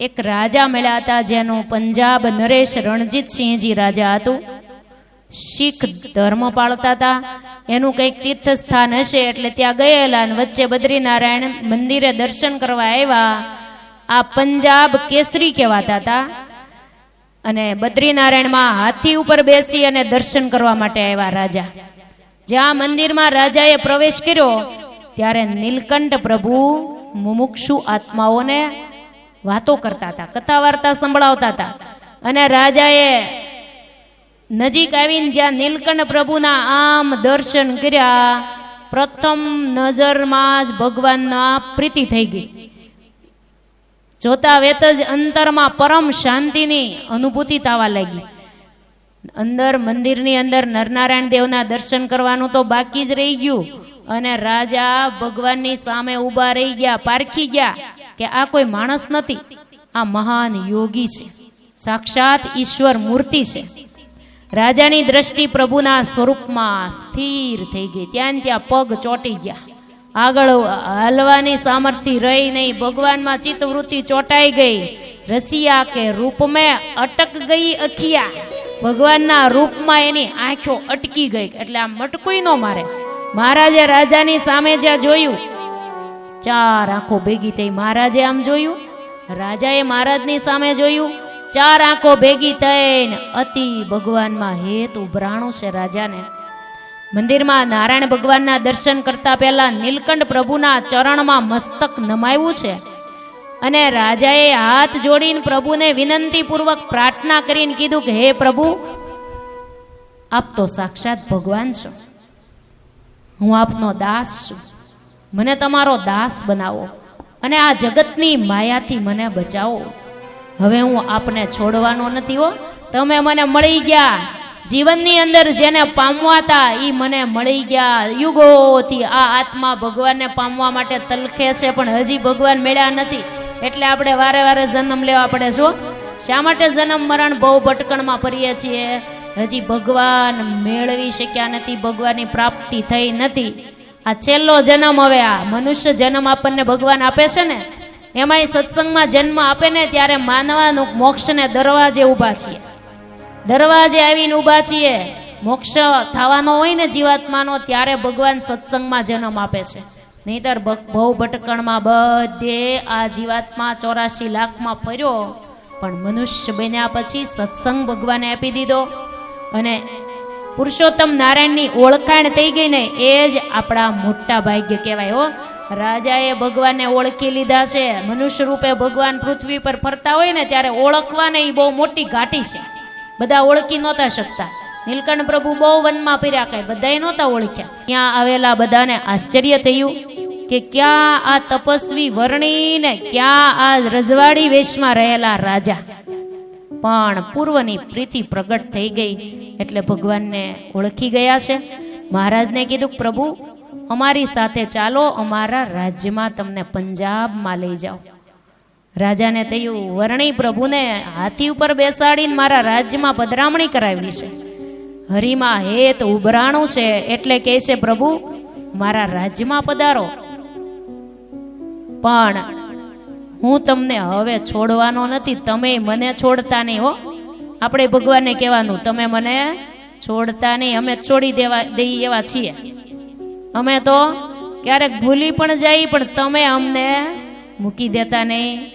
એક રાજા મળ્યા હતા જેનું પંજાબ નરેશ રણજીતસિંહજી રાજા હતું. શીખ ધર્મ પાળતા હતા. એનું કંઈક તીર્થ સ્થાન હશે એટલે ત્યાં ગયેલા અને વચ્ચે બદ્રીનારાયણ મંદિરે દર્શન કરવા આવ્યા. આ પંજાબ કેસરી કહેવાતા હતા. અને બદ્રીનારાયણમાં હાથી ઉપર બેસી અને દર્શન કરવા માટે આવ્યા રાજા. જ્યાં મંદિરમાં રાજાએ પ્રવેશ કર્યો, ત્યારે નીલકંઠ પ્રભુ મુમુક્ષુ આત્માઓને વાતો કરતા હતા કથા વાર્તા સંભળાવતા હતા. અને રાજાએ નજીક આવીને જ્યાં નીલકંઠ પ્રભુના આમ દર્શન કર્યા, પ્રથમ નજરમાં જ ભગવાનના પ્રીતિ થઈ ગઈ. જોતા વેત જ અંતરમાં પરમ શાંતિની અનુભૂતિ થવા લાગી. અંદર મંદિરની અંદર નરનારાયણ દેવના દર્શન કરવાનું તો બાકી જ રહી ગયું. અને રાજા ભગવાનની સામે ઊભા રહી ગયા, પારખી ગયા. કે આ કોઈ માણસ નથી. આ મહાન યોગી છે. સાક્ષાત ઈશ્વર મૂર્તિ છે. રાજાની દ્રષ્ટિ પ્રભુના સ્વરૂપમાં સ્થિર થઈ ગઈ. ત્યાં ત્યાં પગ ચોટી ગયા. આગળ હાલવાની સામર્થ્ય રહી નહીં. ભગવાનમાં ચિત્તવૃત્તિ ચોટાઈ ગઈ. રસિયા કે રૂપમે અટક ગઈ અખિયા. ભગવાનના રૂપમાં એની આંખો અટકી ગઈ. એટલે આમ મટકુઈ ન મારે. મહારાજે રાજાની સામે જ્યાં જોયું ચાર આંખો ભેગી થઈ મહારાજે આમ જોયું, રાજાએ મહારાજની સામે જોયું, ચાર આંખો ભેગી થઈને અતિ ભગવાનમાં હેત ઉભરાણું છે રાજાને. મંદિરમાં નારાયણ ભગવાનના દર્શન કરતા પહેલા નીલકંઠ પ્રભુના ચરણમાં મસ્તક નમાવ્યું છે. અને રાજાએ હાથ જોડીને પ્રભુને વિનંતીપૂર્વક પ્રાર્થના કરીને કીધું કે, હે પ્રભુ, આપ તો સાક્ષાત ભગવાન છો. હું આપનો દાસ છું. મને તમારો દાસ બનાવો અને આ જગતની માયાથી મને બચાવો. હવે હું આપને છોડવાનો નથી હો. તમે મને મળી ગયા. જીવનની અંદર જેને પામવા હતા એ મને મળી ગયા. યુગોથી આ આત્મા ભગવાનને પામવા માટે તલખે છે, પણ હજી ભગવાન મળ્યા નથી. એટલે આપણે વારે વારે જન્મ લેવા પડે છો શા માટે જન્મ મરણ બહુ ભટકણમાં ફરીએ છીએ? હજી ભગવાન મેળવી શક્યા નથી, ભગવાનની પ્રાપ્તિ થઈ નથી. આ છેલ્લો જન્મ હવે આ મનુષ્ય જન્મ આપણને ભગવાન આપે છે ને, એમાંય સત્સંગમાં જન્મ આપે ને ત્યારે માનવાનું મોક્ષને દરવાજે ઊભા છીએ. દરવાજે આવીને ઊભા છીએ. મોક્ષ થવાનો હોય ને જીવાત્માનો ત્યારે ભગવાન સત્સંગમાં જન્મ આપે છે. નહીતર બહુ ભટકણમાં બધે આ જીવાત્મા ચોરાશી લાખમાં ફર્યો, પણ મનુષ્ય બન્યા પછી સત્સંગ ભગવાને આપી દીધો. અને પુરુષોત્તમ નારાયણની ઓળખાણ થઈ ગઈ ને એ જ આપણા મોટા ભાગ્ય કહેવાય હો. રાજાએ ભગવાનને ઓળખી લીધા છે. મનુષ્ય રૂપે ભગવાન પૃથ્વી પર ફરતા હોય ને ત્યારે ઓળખવાને એ બહુ મોટી ઘાટી છે. બધા ઓળખી નહોતા શકતા. નીલકંઠ પ્રભુ બહુ વનમાં ફર્યા કઈ બધાય નહોતા ઓળખ્યા. ત્યાં આવેલા બધાને આશ્ચર્ય થયું કે ક્યાં આ તપસ્વી વર્ણીને ક્યાં આ રજવાડી વેશમાં રહેલા રાજા. પણ પૂર્વની પ્રીતિ પ્રગટ થઈ ગઈ. એટલે ભગવાનને ઓળખી ગયા છે. મહારાજને કીધું, પ્રભુ, અમારી સાથે ચાલો, અમારા રાજ્યમાં તમને પંજાબમાં લઈ જાઓ. રાજાને થયું, વર્ણી પ્રભુને હાથી ઉપર બેસાડીને મારા રાજ્યમાં પધરામણી કરાવી છે. હરિમાં હેત ઉભરાણું છે, એટલે કહે છે, પ્રભુ, મારા રાજ્યમાં પધારો. પણ હું તમને હવે છોડવાનો નથી, તમે મને છોડતા નહીં, હો. આપણે ભગવાનને કહેવાનું, તમે મને છોડતા નહીં, અમે છોડી દેવા દઈ એવા છીએ. અમે તો ક્યારેક ભૂલી પણ જાય, પણ તમે અમને મૂકી દેતા નહીં.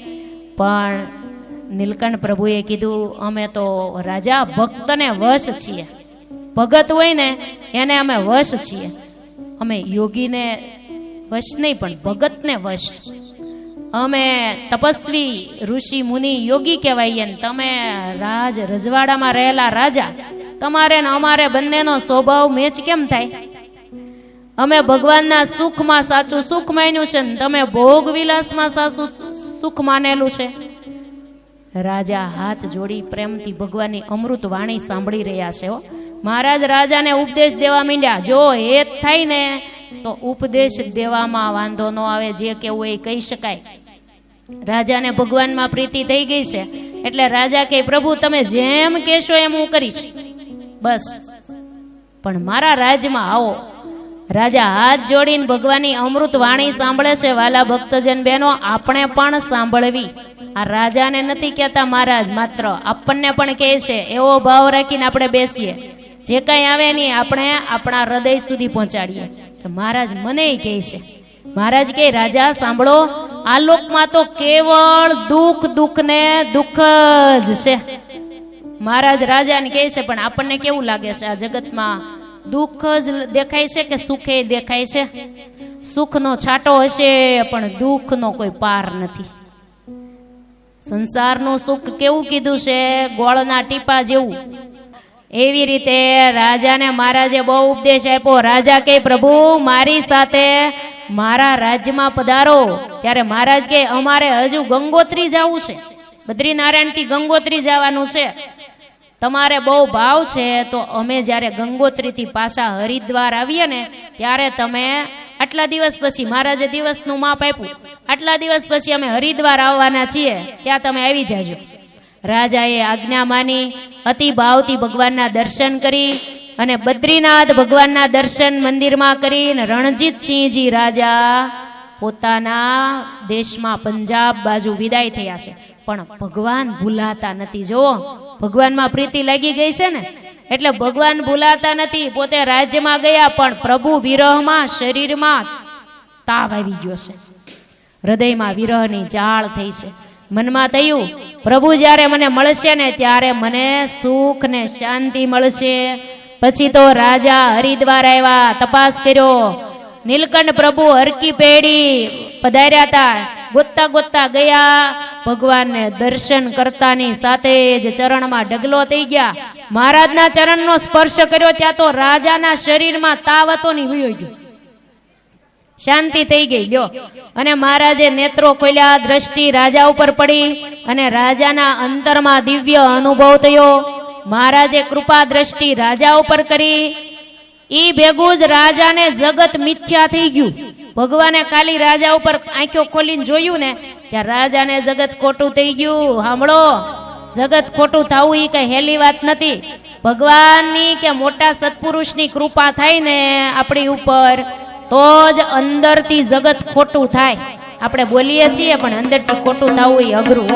પણ નીલકંઠ પ્રભુએ કીધું, અમે તો રાજા ભક્તને વશ છીએ. ભગત હોય ને, એને અમે વશ છીએ. અમે યોગીને વશ નહીં, પણ ભગતને વશ. અમે તપસ્વી ઋષિ મુનિ યોગી કહેવાઈએ તમે રાજ રજવાડામાં રહેલા રાજા, તમારે ને અમારે બંનેનો સ્વભાવ મેચ કેમ થાય? અમે ભગવાનના સુખમાં સાચું સુખ માન્યું છે ને તમે ભોગ વિલાસમાં સાચું સુખ માનેલું છે. રાજા હાથ જોડી પ્રેમથી ભગવાનની અમૃત વાણી સાંભળી રહ્યા છે મહારાજ રાજાને ઉપદેશ દેવા માંડ્યા, જો હેત થાય ને, તો ઉપદેશ દેવામાં વાંધો ન આવે, જે કેવું એ કહી શકાય. રાજાને ભગવાનમાં પ્રીતિ થઈ ગઈ છે. એટલે રાજા કે પ્રભુ, તમે જેમ કહેશો એમ હું કરીશ. બસ. પણ મારા રાજમાં આવો. રાજા હાથ જોડીને ભગવાનની અમૃત વાણી સાંભળે છે. વાલા ભક્તજન બહેનો, આપણે પણ સાંભળવી. આ રાજાને નથી કહેતા મહારાજ, માત્ર આપણને પણ કહે છે. એવો ભાવ રાખીને આપણે બેસીએ. જે કાંઈ આવે નહીં આપણે આપણા હૃદય સુધી પહોંચાડીએ. મહારાજ મને કહે છે. મહારાજ કે રાજા, સાંભળો. આ લોકમાં તો કેવળ દુઃખ દુઃખ ને દુઃખ જ છે. મહારાજ રાજાને કહે છે, પણ આપણને કેવું લાગે છે આ જગતમાં? દુઃખ જ દેખાય છે કે સુખે દેખાય છે? સુખનો છાંટો હશે, પણ દુઃખનો કોઈ પાર નથી. સંસારનું સુખ કેવું કીધું છે? ગોળના ટીપા જેવું. એવી રીતે રાજાને મહારાજે બહુ ઉપદેશ આપ્યો. રાજા કે પ્રભુ, મારી સાથે મારા રાજ્યમાં પધારો. ત્યારે મહારાજ કે અમારે હજુ ગંગોત્રી જવું છે. બદ્રીનારાયણથી ગંગોત્રી જવાનું છે. તમારે બહુ ભાવ છે, તો અમે જ્યારે ગંગોત્રીથી પાછા હરિદ્વાર આવીએ ને, ત્યારે તમે આટલા દિવસ પછી મહારાજે દિવસનું માપ આપ્યું. આટલા દિવસ પછી અમે હરિદ્વાર આવવાના છીએ. ત્યાં તમે આવી જાજો. રાજાએ આજ્ઞા માની અતિ ભાવથી ભગવાનના દર્શન કરી અને બદ્રીનાથ ભગવાનના દર્શન મંદિરમાં કરીને રણજીતસિંહજી રાજા પોતાના દેશમાં પંજાબ બાજુ વિદાય થયા છે. પણ ભગવાન ભૂલાતા નથી. જો ભગવાનમાં પ્રીતિ લાગી ગઈ છે ને? એટલે ભગવાન ભૂલાતા નથી, પોતે રાજ્યમાં ગયા, પણ પ્રભુ વિરહમાં, શરીરમાં તાવ આવી ગયો છે. હૃદયમાં વિરહની જાળ થઈ છે. મનમાં થયું, પ્રભુ જ્યારે મને મળશે ને, ત્યારે મને સુખ ને શાંતિ મળશે. પછી તો રાજા હરિદ્વાર આવ્યા, તપાસ કર્યો. નીલકંઠ પ્રભુ હરકી પેડી પધાર્યા હતા. ગોતતા ગોતતા ગયા. ભગવાનને દર્શન કરતાની સાથે જ ચરણમાં ડગલો થઈ ગયા. મહારાજના ચરણનો સ્પર્શ કર્યો, ત્યાં તો રાજાના શરીરમાં તાવ હતો ની વયો ગયો શાંતિ થઈ ગઈ, લ્યો. અને મહારાજે નેત્રો ખોલ્યા, દ્રષ્ટિ રાજા ઉપર પડી અને રાજાના અંતરમાં દિવ્ય અનુભવ થયો. મહારાજે કૃપા દ્રષ્ટિ રાજા ઉપર કરી. ઈ ભેગું જ રાજાને જગત મિથ્યા થઈ ગયું. ભગવાને ખાલી રાજા ઉપર આંખો ખોલીને જોયું ને, ત્યાં રાજાને જગત ખોટું થઈ ગયું. સાંભળો જગત ખોટું થવું એ કઈ હેલી વાત નથી. ભગવાનની કે મોટા સત્પુરુષની કૃપા થાય ને આપણી ઉપર, તો જ અંદરથી જગત ખોટું થાય. આપણે બોલીએ છીએ, પણ અંદરથી ખોટું થવું એ અઘરું